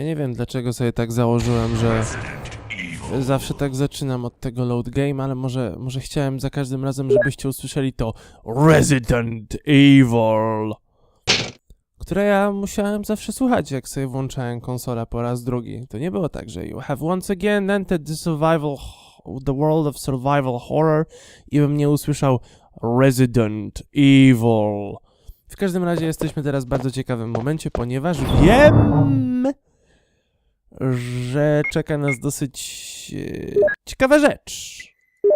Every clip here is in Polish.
Ja nie wiem dlaczego sobie tak założyłem, że zawsze tak zaczynam od tego load game, ale może, może chciałem za każdym razem, żebyście usłyszeli to Resident Evil, które ja musiałem zawsze słuchać, jak sobie włączałem konsolę po raz drugi. To nie było tak, że you have once again entered the survival, the world of survival horror i bym nie usłyszał Resident Evil. W każdym razie jesteśmy teraz w bardzo ciekawym momencie, ponieważ wiem, że czeka nas dosyć e, ciekawa rzecz.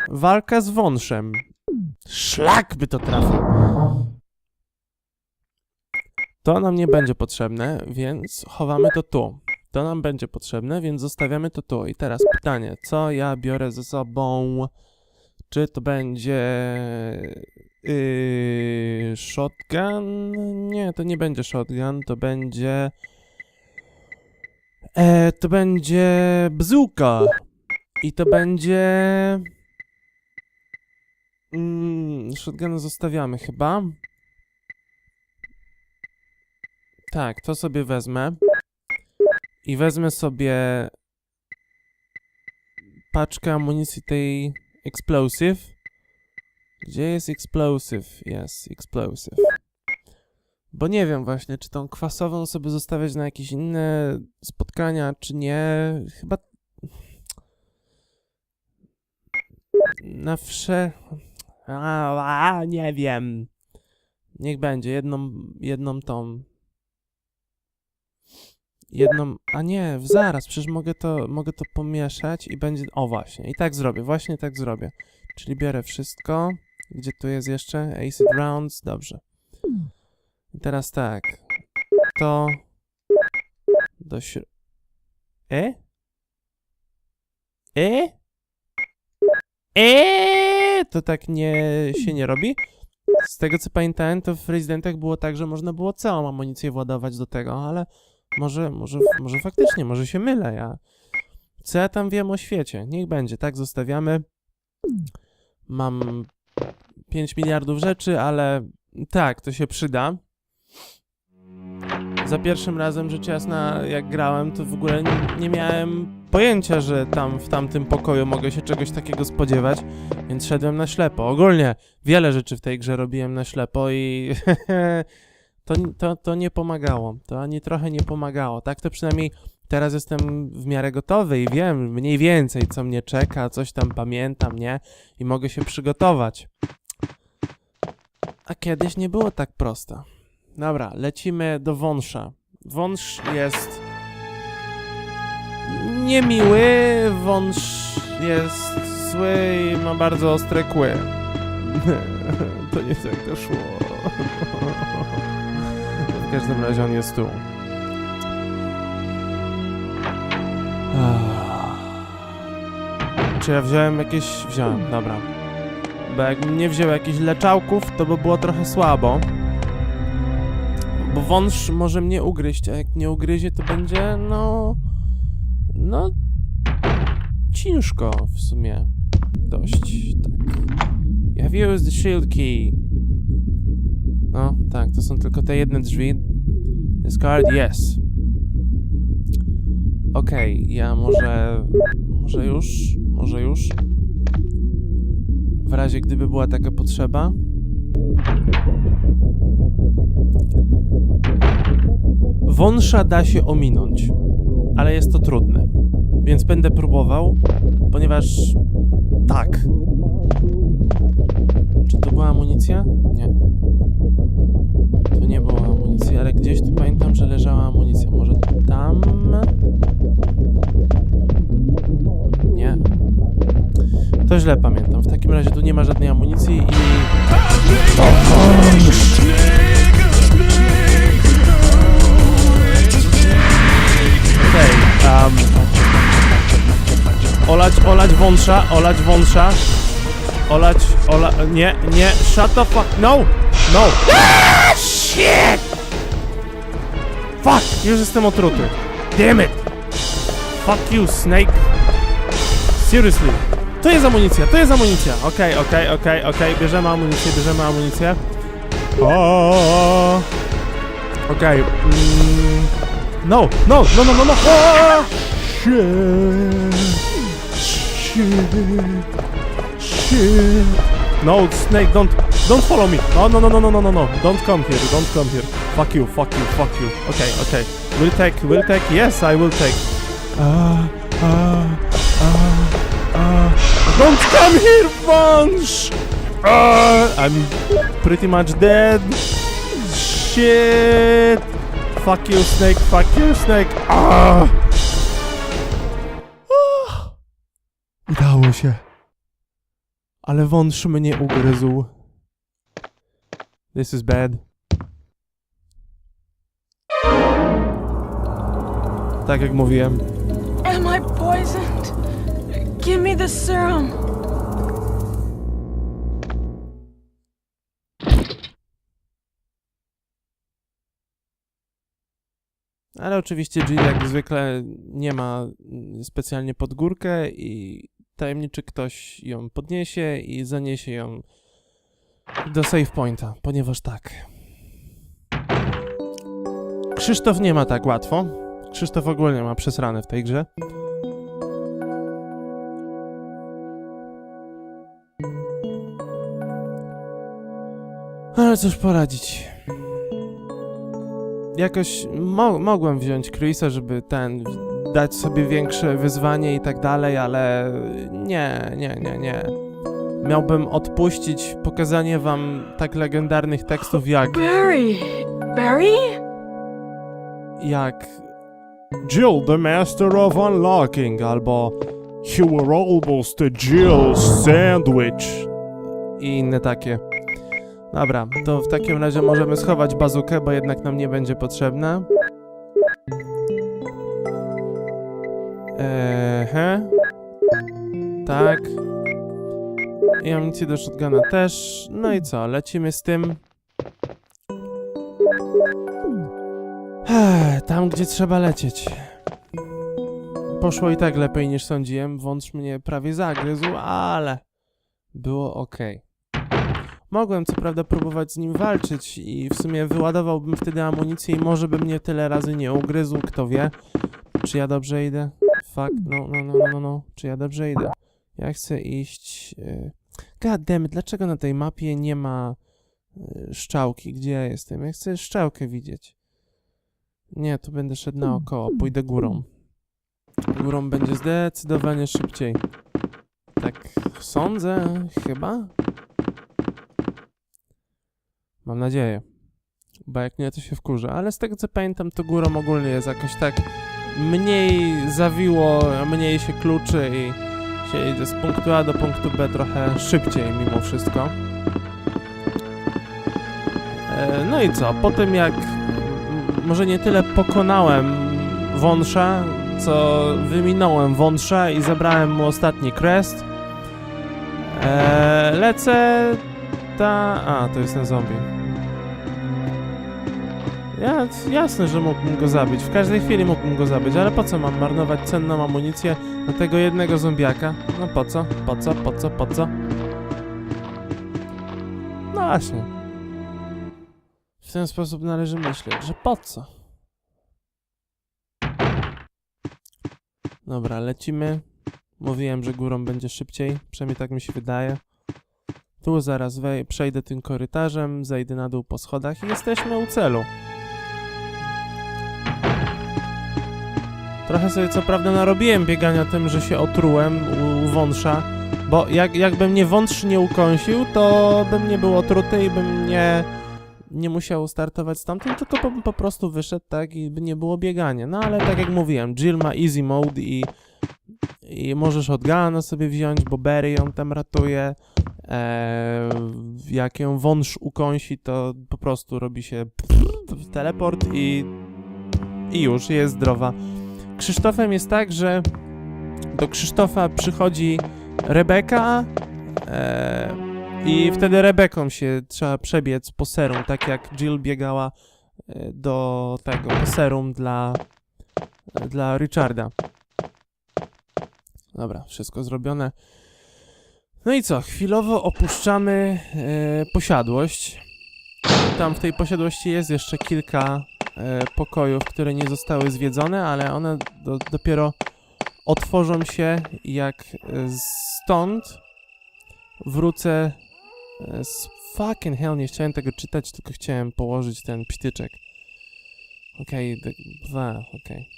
Walka z wąszem. Szlak by to trafił. To nam nie będzie potrzebne, więc chowamy to tu. To nam będzie potrzebne, więc zostawiamy to tu. I teraz pytanie, co ja biorę ze sobą? Czy to będzie yy, shotgun? Nie, to nie będzie shotgun, to będzie e, to będzie bzuka. I to będzie mm, shotguna zostawiamy chyba. Tak, to sobie wezmę. I wezmę sobie paczkę amunicji tej explosive. Gdzie jest explosive? Jest explosive. Bo nie wiem właśnie, czy tą kwasową sobie zostawiać na jakieś inne spotkania, czy nie. Chyba na wsze... A, a, nie wiem. Niech będzie, jedną, jedną tą... Jedną... A nie, zaraz, przecież mogę to, mogę to pomieszać i będzie... O właśnie, i tak zrobię, właśnie tak zrobię. Czyli biorę wszystko. Gdzie tu jest jeszcze? Acid Rounds, dobrze. I teraz tak. To... Do śr... E? E? E? To tak nie się nie robi? Z tego co pamiętałem, to w Residentach było tak, że można było całą amunicję władować do tego, ale może, może, może faktycznie, może się mylę ja. Co ja tam wiem o świecie? Niech będzie, tak zostawiamy. Mam 5 miliardów rzeczy, ale tak, to się przyda. Za pierwszym razem, rzecz jasna, jak grałem, to w ogóle nie, nie miałem pojęcia, że tam w tamtym pokoju mogę się czegoś takiego spodziewać, więc szedłem na ślepo. Ogólnie wiele rzeczy w tej grze robiłem na ślepo i to, to, to nie pomagało. To ani trochę nie pomagało. Tak to przynajmniej teraz jestem w miarę gotowy i wiem mniej więcej, co mnie czeka, coś tam pamiętam, nie? I mogę się przygotować. A kiedyś nie było tak prosto. Dobra, lecimy do wąsza. Wąż jest niemiły, wąż jest zły i ma bardzo ostre kły. to nie tak to szło. w każdym razie on jest tu. Czy ja wziąłem jakieś... Wziąłem, dobra. Bo jak nie wziął jakichś leczałków, to by było trochę słabo. Bo wąż może mnie ugryźć, a jak nie ugryzie, to będzie, no... No... Ciężko w sumie. Dość, tak. You have used the shield key. No, tak, to są tylko te jedne drzwi. Discard, yes. Okej, ja może... Może już? Może już? W razie gdyby była taka potrzeba. Wąsza da się ominąć, ale jest to trudne. Więc będę próbował, ponieważ tak. Czy to była amunicja? Nie. To nie była amunicja, ale gdzieś tu pamiętam, że leżała amunicja. Może tam? Nie. To źle pamiętam. W takim razie tu nie ma żadnej amunicji i... Okej, um, olać, olać wąsza, olać wąsza. Olać, ola... Nie, nie, shut the fuck... No! No! Ah, shit! Fuck! Już jestem otruty. Damn it! Fuck you, Snake. Seriously. To jest amunicja, to jest amunicja. Okej, okej, okej, okej. Bierzemy amunicję, bierzemy amunicję. O. Okej. mm, No, no, no, no, no, no! Ah! Shit! Shit! Shit! No, Snake, don't, don't follow me! No, no, no, no, no, no, no, no! Don't come here, don't come here! Fuck you, fuck you, fuck you! Okay, okay. Will take, will take, yes, I will take. Ah, ah, ah, ah. Don't come here, Vance! Ah, I'm pretty much dead. Shit! Fuck you, Snake, fuck you, Snake! Ah! Ah! Udało się. Ale wąż mnie ugryzł. This is bad. Tak jak mówiłem. Am I poisoned? Give me the serum. Ale oczywiście Jill jak zwykle nie ma mm, specjalnie pod górkę i tajemniczy ktoś ją podniesie i zaniesie ją do save pointa, ponieważ tak. Krzysztof nie ma tak łatwo. Krzysztof ogólnie ma przesrane w tej grze. Ale cóż poradzić. Jakoś mo mogłem wziąć Chrisa, żeby ten dać sobie większe wyzwanie i tak dalej, ale nie, nie, nie, nie. Miałbym odpuścić pokazanie wam tak legendarnych tekstów jak Barry! Barry? jak Jill the Master of Unlocking albo You were almost a Jill sandwich i inne takie. Dobra, to w takim razie możemy schować bazukę, bo jednak nam nie będzie potrzebna. Ehe. Tak. I amunicję do shotguna też. No i co, lecimy z tym. Tam, gdzie trzeba lecieć. Poszło i tak lepiej niż sądziłem. Wąż mnie prawie zagryzł, ale było ok. Mogłem co prawda próbować z nim walczyć i w sumie wyładowałbym wtedy amunicję i może by mnie tyle razy nie ugryzł, kto wie. Czy ja dobrze idę? Fuck, no, no, no, no, no, no. Czy ja dobrze idę? Ja chcę iść... y, God damn dlaczego na tej mapie nie ma y, szczałki? Gdzie ja jestem? Ja chcę szczałkę widzieć. Nie, tu będę szedł naokoło, pójdę górą. Górą będzie zdecydowanie szybciej. Tak sądzę, chyba? Mam nadzieję. Bo jak nie, to się wkurzę. Ale z tego co pamiętam, to górą ogólnie jest jakoś tak mniej zawiło, mniej się kluczy i się idzie z punktu A do punktu B trochę szybciej mimo wszystko. E, No i co? Po tym jak może nie tyle pokonałem wąsza, co wyminąłem wąsza i zabrałem mu ostatni crest, e, lecę ta... A, to jest ten zombie. Ja, jasne, że mógłbym go zabić. W każdej chwili mógłbym go zabić, ale po co mam marnować cenną amunicję na tego jednego zombiaka? No po co? Po co? Po co? Po co? No właśnie. W ten sposób należy myśleć, że po co? Dobra, lecimy. Mówiłem, że górą będzie szybciej, przynajmniej tak mi się wydaje. Tu zaraz przejdę tym korytarzem, zejdę na dół po schodach i jesteśmy u celu. Trochę sobie co prawda narobiłem biegania tym, że się otrułem u wąsza, bo jak, jakby mnie wątrz nie ukąsił, to bym nie był otruty i bym nie, nie musiał startować stamtąd, tylko po, po prostu wyszedł, tak, i by nie było biegania. No ale tak jak mówiłem, Jill ma easy mode i, i możesz shotguna sobie wziąć, bo Barry ją tam ratuje. Eee, jak ją wąż ukąsi, to po prostu robi się teleport i, i już, jest zdrowa. Krzysztofem jest tak, że do Krzysztofa przychodzi Rebeka e, i wtedy Rebeką się trzeba przebiec po serum, tak jak Jill biegała e, do tego, po serum dla, dla Richarda. Dobra, wszystko zrobione. No i co, chwilowo opuszczamy e, posiadłość. Tam w tej posiadłości jest jeszcze kilka e, pokojów, które nie zostały zwiedzone, ale one do, dopiero otworzą się, jak e, stąd wrócę e, z fucking hell, nie chciałem tego czytać, tylko chciałem położyć ten pstyczek. Okej, okay, dwa, okej.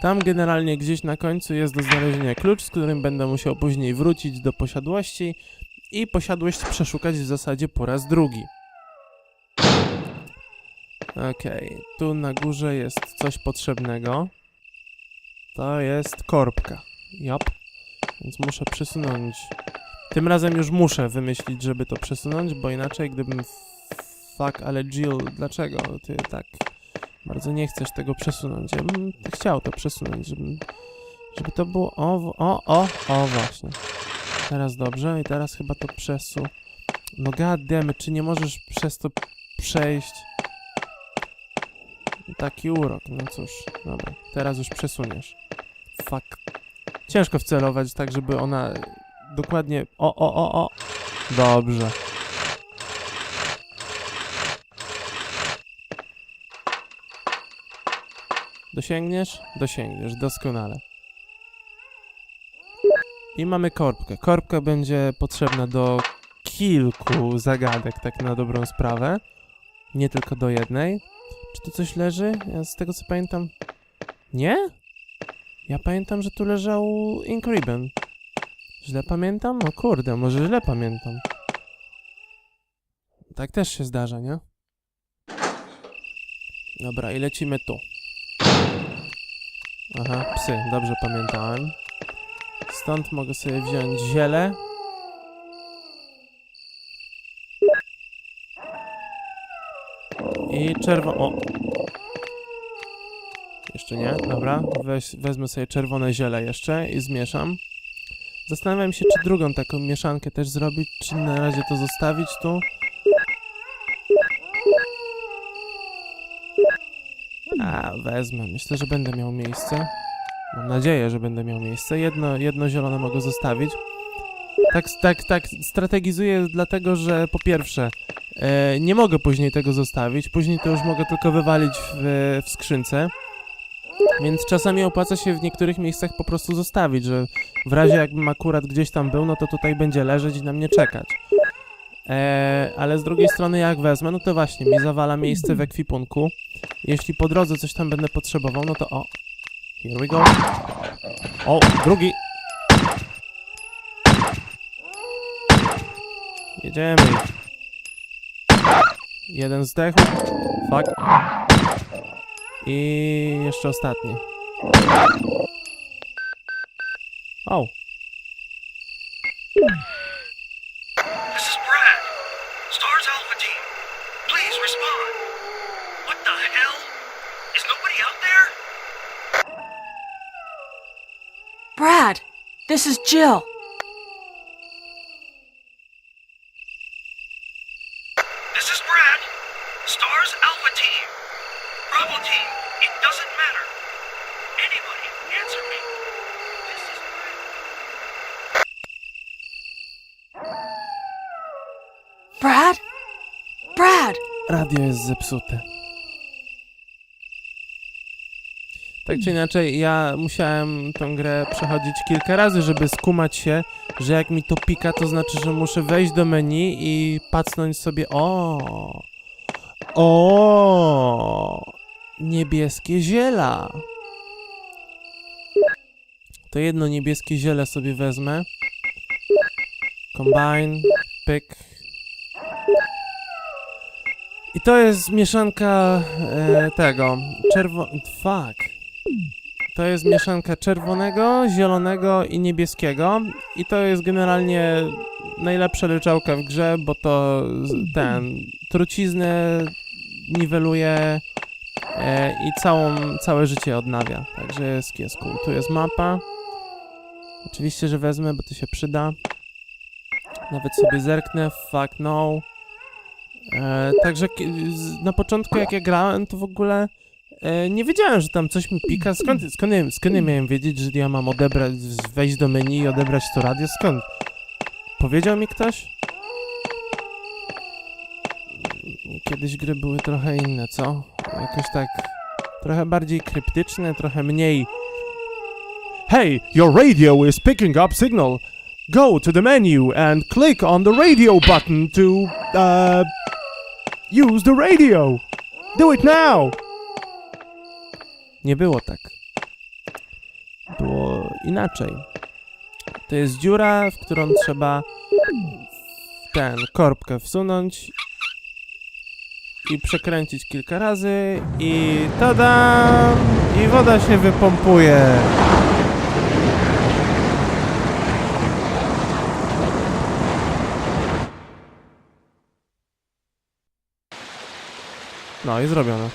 Tam generalnie gdzieś na końcu jest do znalezienia klucz, z którym będę musiał później wrócić do posiadłości i posiadłość przeszukać w zasadzie po raz drugi. Okej, tu na górze jest coś potrzebnego. To jest korbka. Jop. Więc muszę przesunąć. Tym razem już muszę wymyślić, żeby to przesunąć, bo inaczej gdybym... Fuck, ale Jill, dlaczego ty tak bardzo nie chcesz tego przesunąć? Ja bym chciał to przesunąć, żeby, żeby to było... O, o, o, o, właśnie. Teraz dobrze i teraz chyba to przesu... No goddammit, czy nie możesz przez to przejść? Taki urok, no cóż, dobra, teraz już przesuniesz. Fuck. Ciężko wcelować tak, żeby ona dokładnie... O, o, o, o! Dobrze. Dosięgniesz? Dosięgniesz, doskonale. I mamy korbkę. Korbka będzie potrzebna do kilku zagadek, tak na dobrą sprawę. Nie tylko do jednej. Czy tu coś leży? Ja z tego co pamiętam... Nie? Ja pamiętam, że tu leżał Ink Ribbon. Źle pamiętam? No kurde, może źle pamiętam. Tak też się zdarza, nie? Dobra, i lecimy tu. Aha, psy, dobrze pamiętałem. Stąd mogę sobie wziąć ziele. I czerwo... O! Jeszcze nie, dobra. Weź, wezmę sobie czerwone ziele jeszcze i zmieszam. Zastanawiam się, czy drugą taką mieszankę też zrobić, czy na razie to zostawić tu. A, wezmę. Myślę, że będę miał miejsce. Mam nadzieję, że będę miał miejsce. Jedno, jedno zielone mogę zostawić. Tak, tak, tak strategizuję dlatego, że po pierwsze e, nie mogę później tego zostawić. Później to już mogę tylko wywalić w, w skrzynce. Więc czasami opłaca się w niektórych miejscach po prostu zostawić, że w razie jakbym akurat gdzieś tam był, no to tutaj będzie leżeć i na mnie czekać. E, ale z drugiej strony jak wezmę, no to właśnie mi zawala miejsce w ekwipunku. Jeśli po drodze coś tam będę potrzebował, no to o. Here we go. O, drugi. Jedziemy. Jeden zdechł. Fuck. I jeszcze ostatni. O. Stars Alpha Team. Please respond. What the hell? Is nobody out there? Brad, this is Jill. Zepsute. Tak czy inaczej, ja musiałem tą grę przechodzić kilka razy, żeby skumać się, że jak mi to pika, to znaczy, że muszę wejść do menu i pacnąć sobie. O! O! Niebieskie ziela! To jedno niebieskie ziele sobie wezmę. Combine, pyk, i to jest mieszanka e, tego. Fuck. To jest mieszanka czerwonego, zielonego i niebieskiego. I to jest generalnie najlepsza ryczałka w grze, bo to ten, truciznę niweluje e, i całą, całe życie odnawia. Także jest, jest. Tu jest mapa. Oczywiście, że wezmę, bo to się przyda. Nawet sobie zerknę. Fuck no. E, także na początku jak ja grałem, to w ogóle e, nie wiedziałem, że tam coś mi pika. Skąd, skąd, ja, skąd ja miałem wiedzieć, że ja mam odebrać, wejść do menu i odebrać to radio? Skąd? Powiedział mi ktoś? Kiedy Kiedyś gry były trochę inne, co? Jakoś tak trochę bardziej kryptyczne, trochę mniej. Hey, your radio is picking up signal. Go to the menu and click on the radio button to uh use the radio. Do it now. Nie było tak. Było inaczej. To jest dziura, w którą trzeba ten korbkę wsunąć i przekręcić kilka razy i tada! I woda się wypompuje. No i zrobione.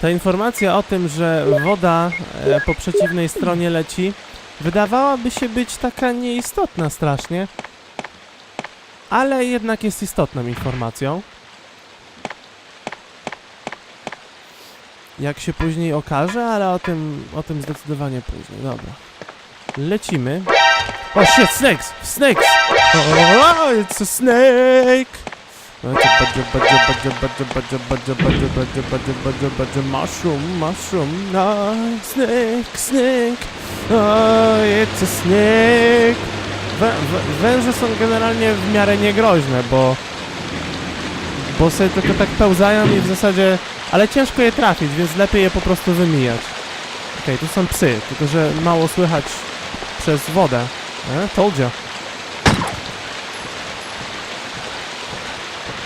Ta informacja o tym, że woda e, po przeciwnej stronie leci, wydawałaby się być taka nieistotna strasznie, ale jednak jest istotną informacją. Jak się później okaże, ale o tym, o tym zdecydowanie później. Dobra. Lecimy. Oh shit, snakes! Snakes! Oh, it's a snake! Mushroom, mushroom, ah, snake, snake! Oh, it's a snake! Wę węże są generalnie w miarę niegroźne, bo... Bo sobie tylko tak pełzają i w zasadzie... Ale ciężko je trafić, więc lepiej je po prostu wymijać. Okej, okay, tu są psy, tylko że mało słychać przez wodę. E, told ya.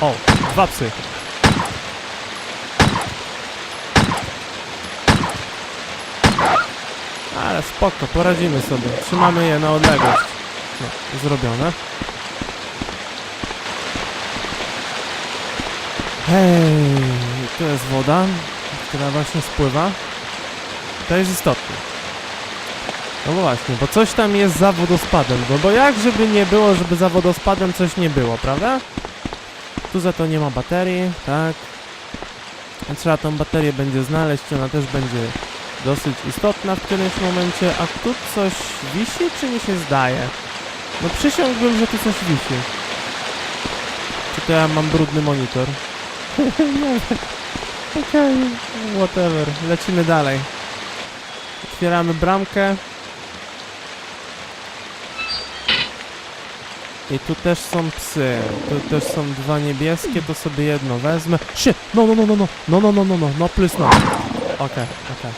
O, dwa psy. Ale spoko, poradzimy sobie. Trzymamy je na odległość. No, zrobione. Hej, to jest woda, która właśnie spływa. To jest istotne. No właśnie, bo coś tam jest za wodospadem, no bo jak żeby nie było, żeby za wodospadem coś nie było, prawda? Tu za to nie ma baterii, tak. Trzeba tą baterię będzie znaleźć, ona też będzie dosyć istotna w którymś momencie. A tu coś wisi, czy mi się zdaje? No przysiągłbym, że tu coś wisi. Czy to ja mam brudny monitor? nie. Okej, whatever. Lecimy dalej. Otwieramy bramkę. I tu też są psy. Tu też są dwa niebieskie, to sobie jedno wezmę. Shit! No, no, no, no, no, no, no, no, no, no, no, plus no. Okej, okej.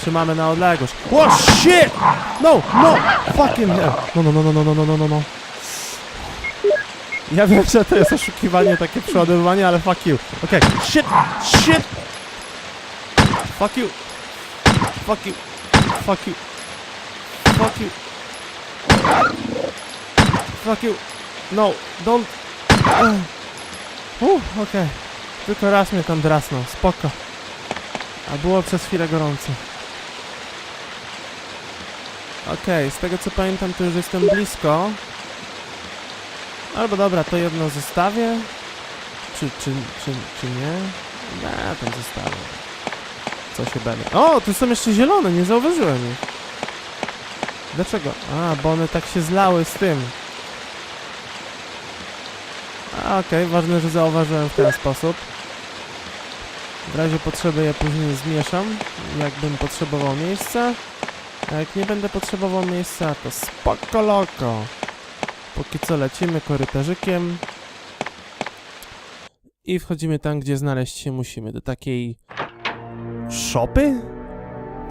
Trzymamy na odległość. Oh shit! No, no, fucking hell. No, no, no, no, no, no, no, no, no, no. Ja wiem, że to jest oszukiwanie, takie przeładowywanie, ale fuck you. Okej, shit, shit! Fuck you. Fuck you. Fuck you. Fuck you. Fuck you. No, don't. Uh, okej. Tylko raz mnie tam drasnął, spoko. A było przez chwilę gorąco. Okej, z tego co pamiętam to już jestem blisko. Albo dobra, to jedno zostawię. Czy, czy, czy, czy nie? Nie, tam zostawię. Co się będzie. O, tu są jeszcze zielone, nie zauważyłem ich. Dlaczego? A, bo one tak się zlały z tym. Okej, ważne, że zauważyłem w ten sposób. W razie potrzeby je później zmieszam, jakbym potrzebował miejsca. A jak nie będę potrzebował miejsca, to spoko loko. Póki co lecimy korytarzykiem. I wchodzimy tam, gdzie znaleźć się musimy. Do takiej... Szopy?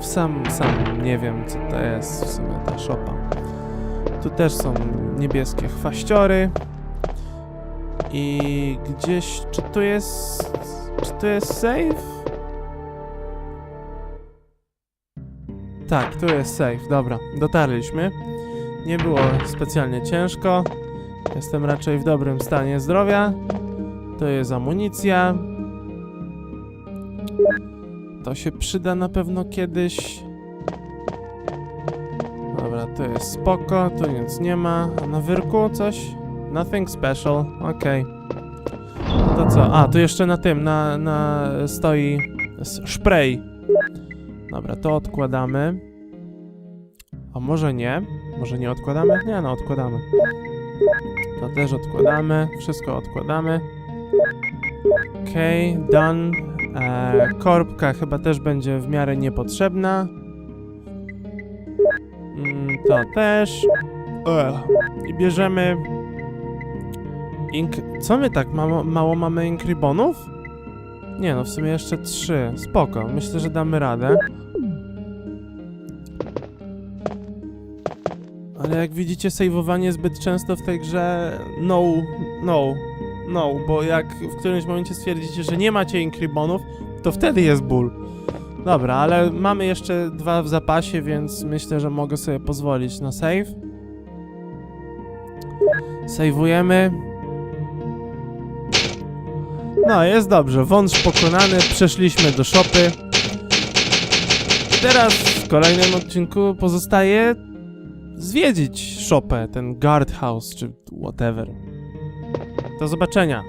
Sam, sam nie wiem, co to jest w sumie ta szopa. Tu też są niebieskie chwaściory. I gdzieś... Czy tu jest... Czy tu jest safe? Tak, tu jest safe. Dobra, dotarliśmy. Nie było specjalnie ciężko. Jestem raczej w dobrym stanie zdrowia. To jest amunicja. To się przyda na pewno kiedyś. Dobra, to jest spoko, tu nic nie ma. A na wyrku coś? Nothing special, okej. No to co? A, tu jeszcze na tym, na, na stoi spray. Dobra, to odkładamy. A może nie? Może nie odkładamy? Nie, no odkładamy. To też odkładamy. Wszystko odkładamy. Okej, done. E, korbka chyba też będzie w miarę niepotrzebna. Mm, to też. Ech. I bierzemy... Ink... Co my tak mało, mało mamy ink ribbonów? Nie no, w sumie jeszcze trzy. Spoko, myślę, że damy radę. Ale jak widzicie, sejwowanie zbyt często w tej grze... No, no, no, bo jak w którymś momencie stwierdzicie, że nie macie ink ribbonów, to wtedy jest ból. Dobra, ale mamy jeszcze dwa w zapasie, więc myślę, że mogę sobie pozwolić na save. Sejwujemy. No, jest dobrze. Wąż pokonany, przeszliśmy do szopy. Teraz w kolejnym odcinku pozostaje zwiedzić szopę, ten guardhouse czy whatever. Do zobaczenia.